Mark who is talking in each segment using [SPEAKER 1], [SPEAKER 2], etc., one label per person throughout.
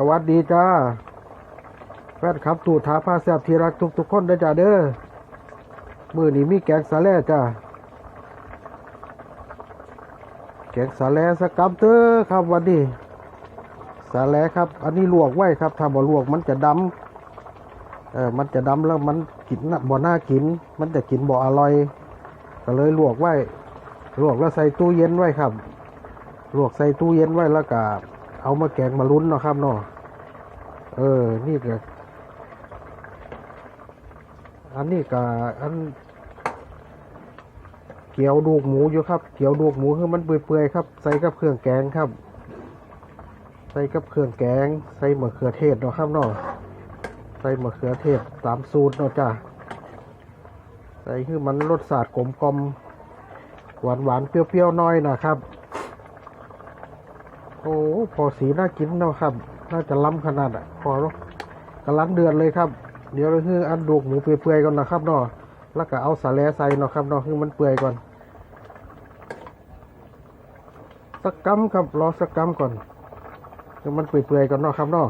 [SPEAKER 1] สวัสดีจ้า แฟนครับตูท้าผ้าแซบที่รักทุกทุกๆคนได้จ้าเด้อมือนี้มีแกงสาแล่จ้า แกงสาแล่สกัมเตอร์ครับวันนี้สาแล่ครับ อันนี้ลวกไว้ครับ ถ้าบ่ลวกมันจะดำเออมันจะดำแล้วมันกินน่ะบ่น่ากิน มันจะกินบ่อร่อย ก็เลยลวกไว้ ลวกแล้วใส่ตู้เย็นไว้ครับ ลวกใส่ตู้เย็นไว้แล้วก็เอามาแกงมาลุ้นเนาะครับเนาะ เออ นี่ก็อันนี้ก็อัน เกี๊ยวดูกหมูอยู่ครับ เกี๊ยวดูกหมูคือมันเปื่อยๆครับ ใส่กับเครื่องแกงครับ ใส่กับเครื่องแกง ใส่มะเขือเทศเนาะครับเนาะใส่มะเขือเทศตามสูตรเนาะจ้ะใส่คือมันรสชาติกลมกลมหวานหวานเปรี้ยวๆน้อยนะครับ โอ้พอสีน่ากินเนาะครับ น่าจะล้ำขนาดอะพอแล้วกำลังเดือดเลยครับ เดี๋ยวเราคืออันดูกหมูเปื่อยๆก่อนนะครับเนาะแล้วก็เอาสาแลใส่เนาะครับเนาะคือมันเปื่อยก่อนสักกัมครับรอสักกัมก่อนคือมันเปื่อยๆก่อนเนาะครับเนาะ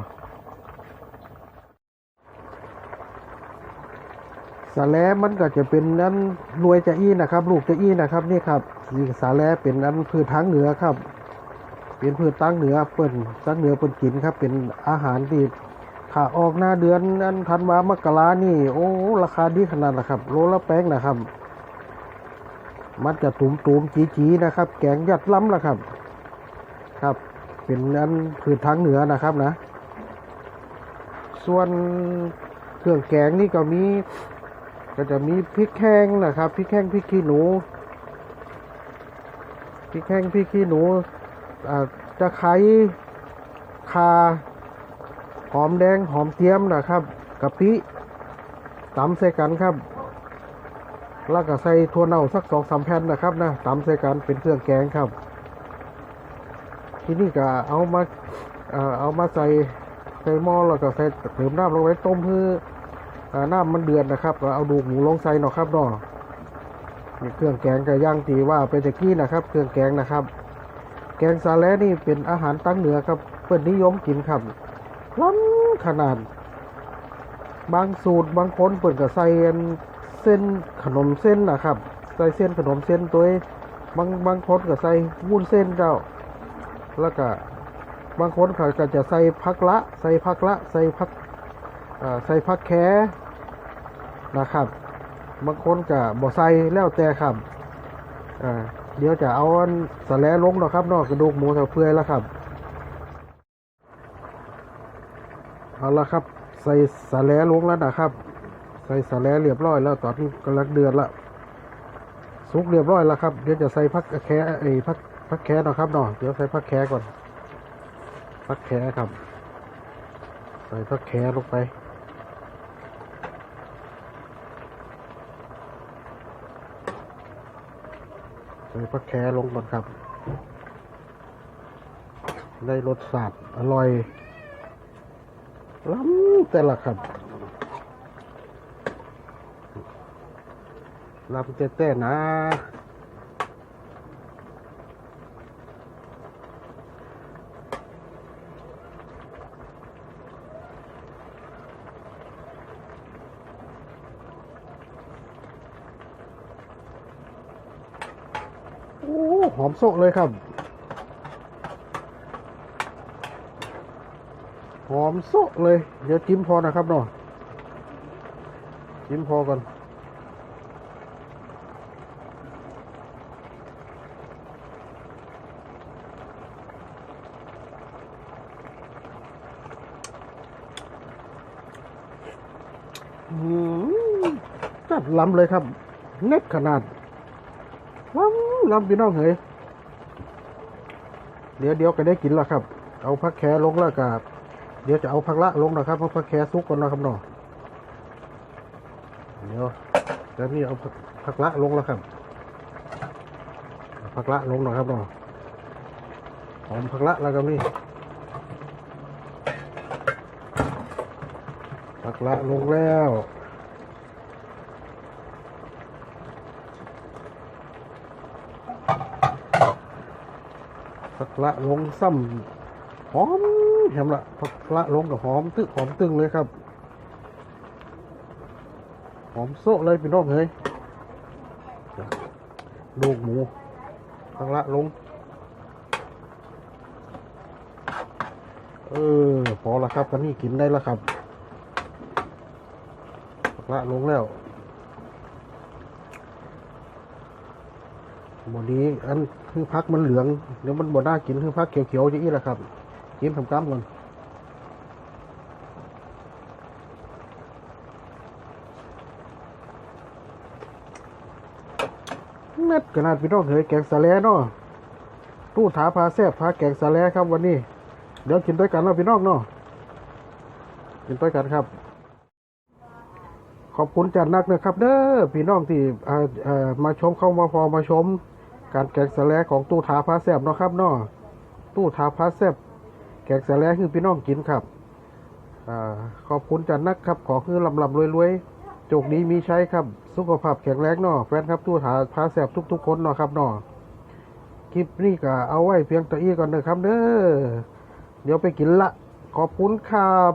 [SPEAKER 1] สาแลมันก็จะเป็นนั้นรวยจะอี้นะครับ ลูกจะอี้นะครับ นี่ครับอีสาแลเป็นนั้นพืชทางเหนือครับ เป็นพืชตั้งเหนือเปิ่นตั้งเหนือเปิ่นกินครับ เป็นอาหารที่ถ้าออกหน้าเดือนนั้นธันวามกรานี่ โอ้ ราคาดีขนาดนะครับ โลละแป้งนะครับ มันจะตุ่มตุมจีจีๆนะครับ แกงยัดล้ำละครับ ครับ เป็นนั้นพืชทางเหนือนะครับนะ ส่วนเครื่องแกงนี่ก็มี ก็จะมีพริกแห้งนะครับพริกแห้งพริกขี้หนูพริกแห้งพริกขี้หนู ตะไคร้คา หอมแดงหอมเทียมนะครับกะปิตำใส่กันครับ แล้วก็ใส่ถั่วเน่าสักสองสามแผ่นนะครับนะตำใส่กันเป็นเครื่องแกงครับ ที่นี่ก็เอามาเอามาใส่ใส่หม้อแล้วก็ใส่เติมน้ำลงไว้ต้มเพื่ออน้ำมันเดือดนะครับก็เอาดูหมูลงใส่เนาะครับเนาะเครื่องแกงก็ย่างตีว่าเป็นตะกี้นะครับ เครื่องแกงนะครับ แกงสาแลนี่เป็นอาหารตั้งเหนือครับ เพื่อนนิยมกินครับล้ำขนาด บางสูตรบางคนเปิดก็ใส่เส้นขนมเส้นนะครับ ใส่เส้นขนมเส้นตัวเองบางบางคนก็ใส่วุ้นเส้นเจ้า แล้วก็บางคนเขาก็จะใส่ผักละ ใส่ผักละ ใส่ผักใส่ผักแคนะครับ บางคนก็บ่ใส่แล้วแต่ครับอ่า เดี๋ยวจะเอาสะแลลงเนาะครับเนอกกระดูกหมูเปื่อยแล้วครับเอาละครับ ใส่สะแลลงแล้วนะครับ ใส่สแลเรียบร้อยแล้วตอนนี้กำลังเดือดละสุกเรียบร้อยแล้วครับเดี๋ยวจะใส่ผักแคไอ้ผักผักแคเนะครับเนาะเดี๋ยวใส่ผักแคก่อนผักแคครับ ใส่ผักแคลงไป พักแคลงก่อนครับ ได้รสชาติอร่อยล้ำแต่ละครับล้ำแต่แต่นะ หอมโซะเลยครับ หอมโซะเลย เดี๋ยวจิ้มพอนะครับเนาะจิ้มพอก่อนอืมจัดล้ำเลยครับ เน็ตขนาด ล้ำพี่น้องเฮ้ยเดี๋ยวเดี๋ยวก็ได้กินแล้วครับ เอาผักแคลงแล้วกับเดี๋ยวจะเอาผักละลงนะครับเพราะผักแคสุกก่อนนะครับเนาะเดี๋ยวเดี๋ยวนี่เอาผักผักละลงแล้วครับผักละลงหน่อยครับเนาะหอมผักละแล้วก็นี่ผักละลงแล้ว สักละลงซ้หอมเห็นละผักละลงกับหอมตึกหอมตึงเลยครับ หอมโซะเลยพี่น้องเฮ้ยลูกหมูผักละลง เออพอละครับกันนี่กินได้แล้วครับผักละลงแล้ว บนนี้อันคือพักมันเหลืองเดี๋ยวมันบดน่ากินคือพักเขียวๆอย่างนี้แหละครับกินทำกล้ามก่อนเม็ดขนาดพี่น้องเฮ้ยแกงสาแลเนาะตู้ถาพาแซ่บพาแกงสาแลครับวันนี้ เดี๋ยวกินด้วยกันเนาะพี่น้องเนาะกินด้วยกันครับ ขอบคุณจัดนักนะครับ เด้อพี่น้องที่มาชมเข้ามาพอมาชม การแกงสแลของตู้ถาพาแซบเนาะครับเนาะตู้ถาพาแซบแกงสแลคือพี่น้องกินครับอ่าขอบคุณจัดนักครับขอคือลำลำรวยรวยๆโจกดีมีใช้ครับ สุขภาพแข็งแรงเนาะแฟนครับตู้ถาพาแซบทุก ๆ คนเนาะครับเนาะคลิปนี้ก็เอาไว้เพียงตัวอี้ก่อนเด้อครับเด้อเดี๋ยวไปกินละขอบคุณครับ